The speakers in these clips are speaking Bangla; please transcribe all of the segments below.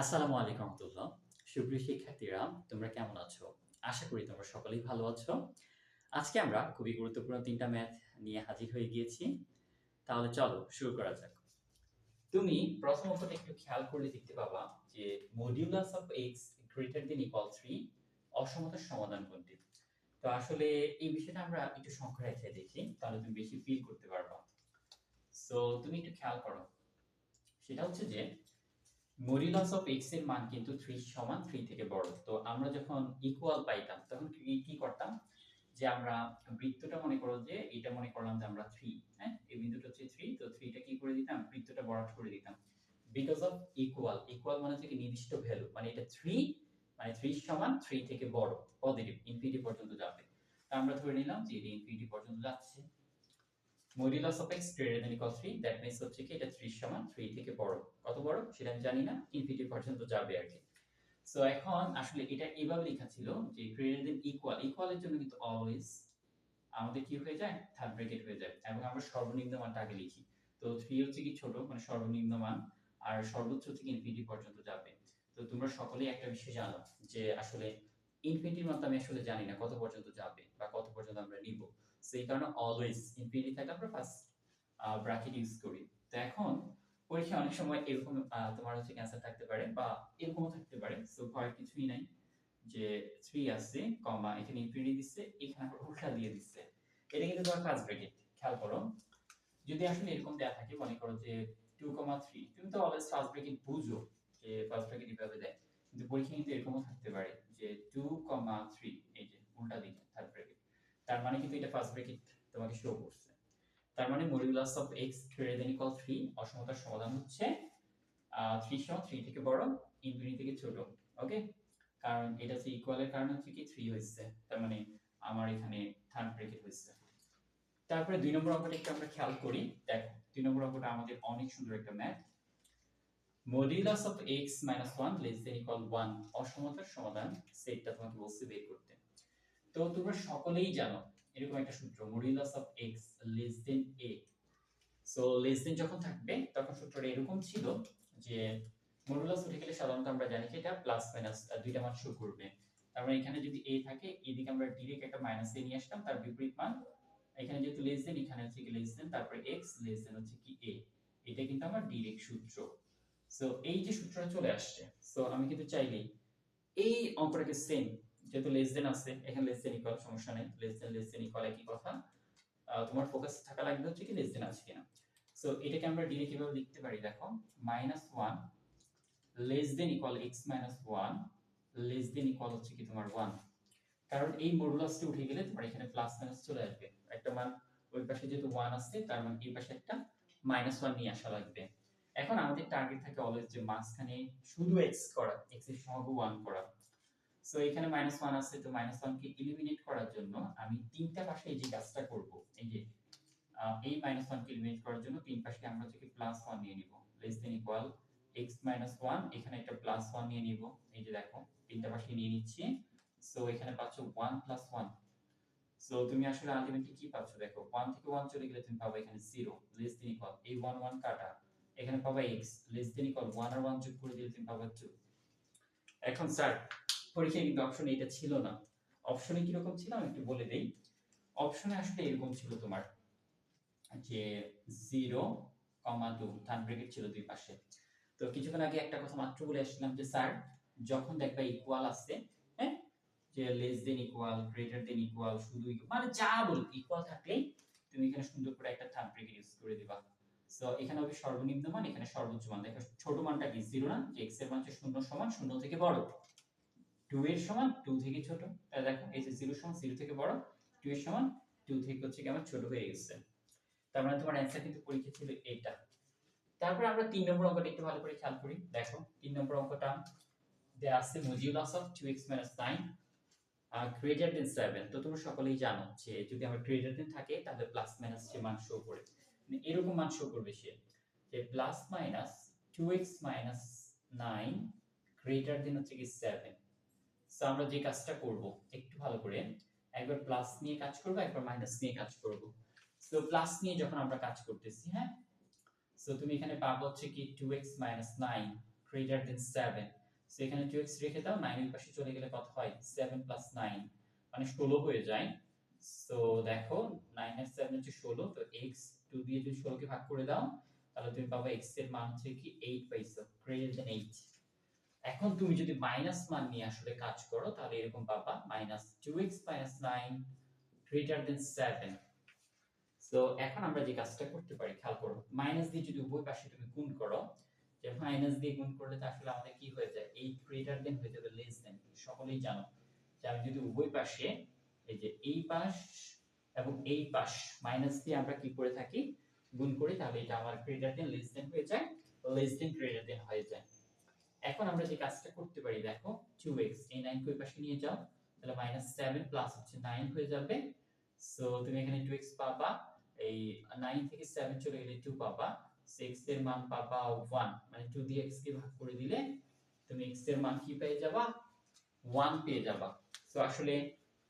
আসসালামু আলাইকুম রহমতুল্লাহ। সুপ্রিয় শিক্ষার্থীরা, তোমরা কেমন আছো? আশা করি তোমরা সকলেই ভালো আছো। আজকে আমরা খুবই গুরুত্বপূর্ণ তিনটা ম্যাথ নিয়ে হাজির হয়ে গিয়েছি। তাহলে চলো শুরু করা যাক। তুমি প্রথম একটু খেয়াল করলে দেখতে পাবা যে modulus of x greater than equal three অসমতার সমাধান কোনটি? তো আসলে এই বিষয়টা আমরা একটু সংখ্যা রেখে দেখি, তাহলে তুমি বেশি ফিল করতে পারবা। সো তুমি একটু খেয়াল করো। সেটা হচ্ছে যে মডিউলাস অফ এক্সের মান কিন্তু 3 সমান 3 থেকে বড়। তো আমরা যখন ইকুয়াল পাইতাম, তখন কি কি করতাম? যে আমরা বৃত্তটা মনে করো যে, এটা মনে করলাম যে আমরা 3 হ্যাঁ? এই বিন্দুটা হচ্ছে 3 তো 3টা কি করে দিতাম? বৃত্তটা বড় করে দিতাম। বিকজ অফ ইকুয়াল ইকুয়াল মানে হচ্ছে কি নির্দিষ্ট ভ্যালু মানে এটা 3 মানে 3 সমান 3 থেকে বড় পজিটিভ ইনফিনিটি পর্যন্ত যাবে। তা আমরা ধরে নিলাম যে এটা ইনফিনিটি পর্যন্ত যাচ্ছে। Modulus of x greater than equal 3 that means হচ্ছে কি এটা 3 সমান 3 থেকে বড়। কত বড়? সেটা আমি জানি না ইনফিনিটি পর্যন্ত যাবে আর কি। সো এখন আসলে এটা এইভাবে লেখা ছিল যে গ্রেটার দ্যান ইকুয়াল ইকুয়ালের জন্য কিন্তু অলওয়েজ আমাদের কি হয়ে যায়? থার্ড ব্র্যাকেট হয়ে যায়। এবং আমরা সর্বনিম্ন মানটা আগে লিখি। তো 3 হচ্ছে কি ছোট মানে সর্বনিম্ন মান, আর সর্বোচ্চ হচ্ছে কি ইনফিনিটি পর্যন্ত যাবে। তো তোমরা সকলেই একটা বিষয় জানো যে আসলে ইনফিনিটির মান আমি আসলে জানি না কত পর্যন্ত যাবে বা কত পর্যন্ত আমরা নিব। সেই কারণে অলওয়েজ ইনফিনিটি থাকলে আমরা ফার্স্ট ব্র্যাকেট ইউজ করি। তো এখন পরীক্ষায় অনেক সময় এরকম তোমার হচ্ছে ক্যান্সার থাকতে পারে বা এরকমও থাকতে পারে। সো ভয় কিছুই নাই যে থ্রি আছে কমা এখানে ইনফিনিটি দিচ্ছে, এখানে আবার উল্টা দিয়ে দিচ্ছে। এটা কিন্তু তোমার ফার্স্ট ব্র্যাকেট খেয়াল করো। যদি আসলে এরকম দেয়া থাকে, মনে করো যে টু কমা থ্রি তুমি তো অলওয়েজ ফার্স্ট ব্র্যাকেট বুঝো যে ফার্স্ট ব্র্যাকেট এইভাবে দেয়। কিন্তু পরীক্ষা কিন্তু এরকমও থাকতে পারে যে টু কমা থ্রি এই যে উল্টা দিকে থার্ড ব্র্যাকেট তার মানে কিন্তু এটা ফার্স্ট ব্র্যাকেট তোমাকে শো করছে। তার মানে modulus of x greater than equal 3 অসমতার সমাধান হচ্ছে 3 সহ 3 থেকে বড় ইনফিনিটি থেকে ছোট ওকে কারণ এটা হচ্ছে ইকুয়ালের কারণ হচ্ছে কি 3 হইছে তার মানে আমার এখানে থার্ড ব্র্যাকেট হইছে তারপরে দুই নম্বর অঙ্কটা একটু আমরা খেয়াল করি। দেখো, দুই নম্বর অঙ্কটা আমাদের অনেক সুন্দর একটা math modulus of x 1 less than equal 1 অসমতার সমাধান সেটটা তোমাকে বলছে বের করতে। তো তোমরা সকলেই জানো, এরকম একটা সূত্র modulus of x less than a so less than যখন থাকবে, তখন সূত্রটা এরকম ছিল যে মডুলাস উঠে গেলে সাধারণত আমরা জানি এটা প্লাস মাইনাস দুইটা মান শো করবে। তার মানে এখানে যদি এ থাকে, এদিকে আমরা ডিরেক্ট একটা মাইনাস এ নিয়ে আসতাম তার বিপরীত মান, এখানে যেহেতু লেস দেন এখানে হচ্ছে কি লেস দেন তারপরে এক্স লেস দেন হচ্ছে কি এ এটা কিন্তু আমার ডিরেক্ট সূত্র। সো এই যে সূত্রটা চলে আসছে সো আমি কিন্তু চাইলেই এই অঙ্কটাকে সেম যেহেতু লেস দেন আছে, এখানে লেস দেন ইকুয়াল সমস্যা নেই। Less than less than equal একই কথা। তোমার ফোকাস থাকা লাগবে হচ্ছে কি লেস দেন আছে কিনা। সো এটাকে আমরা ডিরেক্ট কীভাবে লিখতে পারি দেখো? Minus one less than equal x minus one less than equal হচ্ছে কি তোমার ওয়ান কারণ এই মডুলাসটা উঠে গেলে তোমার এখানে প্লাস মাইনাস চলে আসবে। একটা মান ওই পাশে যেহেতু ওয়ান আসছে, তার মানে এই পাশে একটা মাইনাস ওয়ান নিয়ে আসা লাগবে। এখন আমাদের টার্গেট থাকে অলওয়েজ যে মাঝখানে শুধু এক্স করা এক্সের সহগ ওয়ান করা। সো এখানে মাইনাস ওয়ান আছে, তো মাইনাস ওয়ানকে ইলিমিনেট করার জন্য আমি তিনটা পাশে এই যে কাজটা করব, এই যে এই মাইনাস ওয়ানকে ইলিমিনেট করার জন্য তিন পাশে আমরা হচ্ছে প্লাস ওয়ান নিয়ে নিব less than equal x minus one এখানে একটা প্লাস ওয়ান নিয়ে নিব, এই যে দেখো, তিনটা পাশে নিয়ে নিচ্ছি সো এখানে পাচ্ছ ওয়ান প্লাস ওয়ান সো তুমি আসলে আলটিমেটলি কি পাচ্ছ? দেখো ওয়ান থেকে ওয়ান চলে গেলে তুমি পাবে এখানে জিরো লেস দেন ইকুয়াল এই ওয়ান ওয়ান কাটা, এখানে পাবা x less than equal one আর ওয়ান যোগ করে দিলে তুমি পাবা টু এখন স্যার পরীক্ষায় কিন্তু অপশন এটা ছিল না। অপশনে কীরকম ছিল? আমি একটু বলে দেই। অপশনে আসলে এরকম ছিল তোমার যে zero comma two third bracket ছিল দুই পাশে। তো কিছুক্ষণ আগে একটা কথা মাত্র বলে আসছিলাম যে, স্যার, যখন দেখবা ইকুয়াল আসছে হ্যাঁ যে less than equal greater than equal শুধু মানে যা বল ইকুয়াল থাকলেই তুমি এখানে সুন্দর করে একটা থার্ড ব্রেকেট ইউজ করে দিবা। সো এখানে হবে সর্বনিম্ন মান, এখানে সর্বোচ্চ মান। দেখো, ছোট মানটা কি? জিরো না? যে এক্সের মান শূন্য সমান শূন্য থেকে বড়। টু এর সমান টু থেকে ছোট। তাহলে দেখো, এই যে জিরো সমান জিরো থেকে বড় টু এর সমান টু থেকে হচ্ছে কি আমার ছোট হয়ে গেছে। তার মানে তোমার অ্যান্সার কিন্তু পরীক্ষা ছিল এটা। তারপর আমরা তিন নম্বর অঙ্কটা একটু ভালো করে খেয়াল করি। দেখো, তিন নম্বর অঙ্কটা দেয়া আছে মডিউলাস অফ 2x 9 গ্রেটার দেন 7 তো তোমরা সকলেই জানো যে যদি আমার গ্রেটার দেন থাকে, তাহলে প্লাস মাইনাস যে মান শো করে। মানে এরকম মান শো করবে সে যে plus minus 2x 9 greater than হচ্ছে কি 7 সো আমরা যে কাজটা করব, একটু ভালো করে, একবার প্লাস নিয়ে কাজ করব, একবার মাইনাস নিয়ে কাজ করব। সো প্লাস নিয়ে যখন আমরা কাজ করতেছি হ্যাঁ? সো তুমি এখানে পাবো হচ্ছে কি 2x 9 greater than seven so এখানে টু এক্স রেখে দাও নাইনের পাশে চলে গেলে কত হয়? সেভেন প্লাস নাইন মানে ষোলো হয়ে যায়। সো দেখো নাইন আর সেভেন হচ্ছে ষোলো, তো x টু দিয়ে যদি 16 কে ভাগ করে দাও, তাহলে তুমি পাবা x এর মান হচ্ছে কি এইট পাইছো গ্রেটার দেন এইট এখন তুমি যদি মাইনাস মান নিয়ে আসলে কাজ করো, তাহলে এরকম পাবা minus two x minus nine greater than seven so এখন আমরা যে কাজটা করতে পারি, খেয়াল করো মাইনাস দিয়ে যদি উভয় পাশে তুমি গুণ করো, যে মাইনাস দিয়ে গুণ করলে তো আসলে আমাদের কি হয়ে যায়? এই গ্রেটার দেন হয়ে যাবে লেস দেন সকলেই জানো। যে আমি যদি উভয় পাশে, এই যে এই পাশ এবং এই পাশ মাইনাস দিয়ে আমরা কি করে থাকি? গুণ করি, তাহলে এটা আমার গ্রেটার দেন লেস দেন হয়ে যায় লেস দেন গ্রেটার দেন হয়ে যায়। এখন আমরা যে কাজটা করতে পারি, দেখো 2x এই 9 কে ওই পাশে নিয়ে যাও, তাহলে মাইনাস 7 প্লাস হচ্ছে 9 হয়ে যাবে। সো তুমি এখানে 2x পাবা, এই 9 থেকে 7 চলে গেলে 2 পাবা 6 এর মান পাবা 1 মানে 2 দিয়ে x কে ভাগ করে দিলে তুমি x এর মান কি পেয়ে যাবা? 1 পেয়ে যাবা। সো আসলে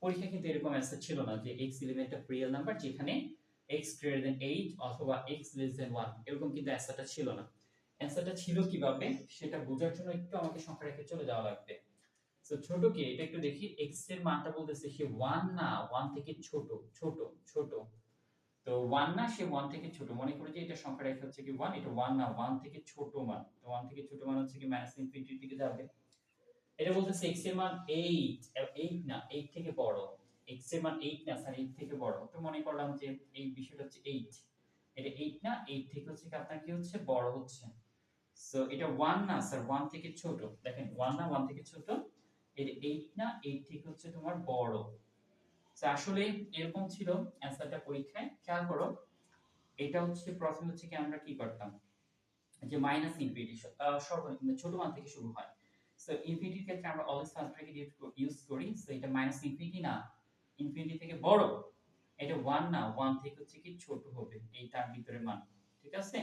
পরীক্ষা কিন্তু এরকম অ্যান্সার ছিল না যে x element of real number যেখানে x গ্রেটার দেন 8 অথবা x লেস দেন 1 এরকম কিন্তু অ্যান্সারটা ছিল না। অ্যান্সারটা ছিল কীভাবে, সেটা বোঝার জন্য একটু আমাকে সংখ্যা রেখে চলে যাওয়া লাগবে। সো ছোট কি, এটা একটু দেখি, x এর মানটা বলতেছে সে 1 না 1 থেকে ছোট ছোট ছোট। তো 1 না, সে 1 থেকে ছোট। মনে করে যে এটা সংখ্যা রেখে হচ্ছে কি 1 এটা 1 না 1 থেকে ছোট মান। তো 1 থেকে ছোট মান হচ্ছে কি মাইনাস ইনফিনিটির দিকে যাবে। এটা বলতেছে x এর মান 8 8 না 8 থেকে বড়। X এর মান 8 না স্যার 8 থেকে বড়। তো মনে করলাম যে এই বিষয়টা হচ্ছে 8 এটা 8 না 8 থেকে হচ্ছে কি আপনার কি হচ্ছে? বড় হচ্ছে। সো এটা 1 না স্যার 1 থেকে ছোট। দেখেন 1 না 1 থেকে ছোট। এটা 8 না 8 থেকে হচ্ছে তোমার বড়। আসলে এরকম ছিল অ্যান্সারটা পরীক্ষায়। খেয়াল করো, এটা হচ্ছে, প্রথম হচ্ছে কি আমরা কি করতাম? যে মাইনাস ইনফিনিটি সর্বনিম্ন ছোট মান থেকে শুরু হয়। সো ইনফিনিটির ক্ষেত্রে আমরা অলওয়েজ ব্র্যাকেট ইউজ করি সো এটা মাইনাস ইনফিনিটি না ইনফিনিটি থেকে বড়। এটা 1 না 1 থেকে হচ্ছে কি ছোট হবে এই তার ভিতরে মান। ঠিক আছে?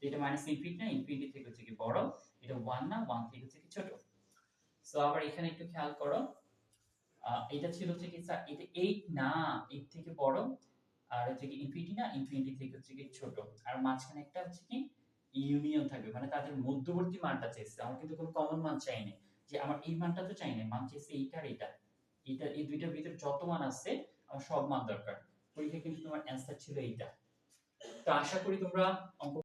যেটা মাইনাস ইনফিনিটি না ইনফিনিটি থেকে হচ্ছে কি বড়, এটা 1 না 1 থেকে হচ্ছে কি ছোট। সো আবার এখানে একটু খেয়াল করো এটা ছিল হচ্ছে কি স্যার এটা 8 না 8 থেকে বড়, আর হচ্ছে কি ইনফিনিটি না ইনফিনিটি থেকে হচ্ছে কি ছোট। আর মাঝখানে একটা হচ্ছে কি ইউনিয়ন থাকবে মানে তাদের মধ্যবর্তী মানটা চাইছে। আমার কিন্তু কোনো কমন মান চাই না যে আমার এই মানটা তো চাই না মান চাইছে এইটা আর এটা এটা এই দুইটার ভিতরে যত মান আছে, আমার সব মান দরকার। পরীক্ষা কিন্তু তোমার অ্যান্সার ছিল এইটা। তো আশা করি তোমরা অঙ্ক